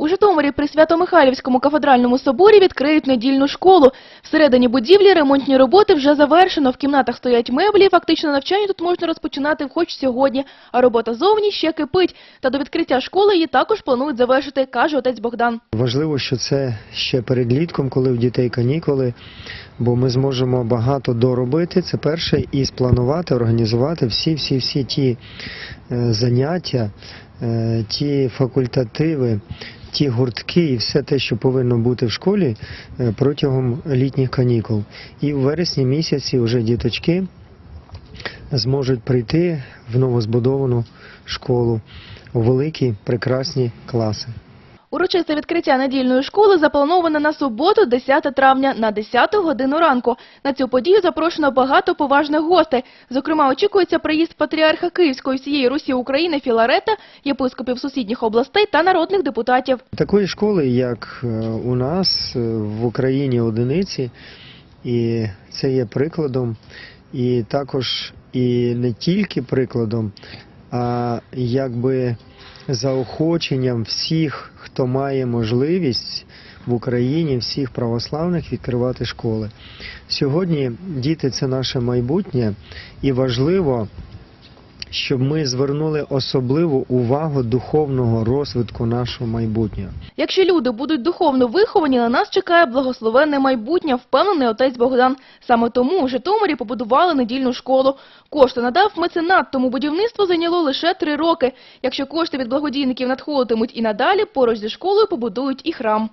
У Житомирі при Свято-Михайлівському кафедральному соборі відкриють недільну школу. Всередині будівлі ремонтні роботи вже завершено. В кімнатах стоять меблі. Фактично навчання тут можна розпочинати хоч сьогодні. А робота зовні ще кипить. Та до відкриття школи її також планують завершити, каже отець Богдан. Важливо, що це ще перед літком, коли в дітей канікули, бо ми зможемо багато доробити. Це перше, і спланувати, організувати всі, всі, всі ті заняття, е, ті факультативи, ті гуртки і все те, що повинно бути в школі е, протягом літніх канікул. І в вересні місяці вже діточки зможуть прийти в новозбудовану школу у великі прекрасні класи. Урочисте відкриття недільної школи заплановане на суботу, 10 травня, на 10 годину ранку. На цю подію запрошено багато поважних гостей. Зокрема, очікується приїзд патріарха Київської всієї Русі України Філарета, єпископів сусідніх областей та народних депутатів. Такої школи, як е, у нас е, в Україні одиниці, і це є прикладом, і також і не тільки прикладом, якби заохоченням всіх, хто має можливість в Україні, всіх православних відкривати школи. Сьогодні діти це наше майбутнє, і важливо, щоб ми звернули особливу увагу духовного розвитку нашого майбутнього. Якщо люди будуть духовно виховані, на нас чекає благословенне майбутнє, впевнений отець Богдан. Саме тому у Житомирі побудували недільну школу. Кошти надав меценат, тому будівництво зайняло лише три роки. Якщо кошти від благодійників надходитимуть і надалі, поруч зі школою побудують і храм.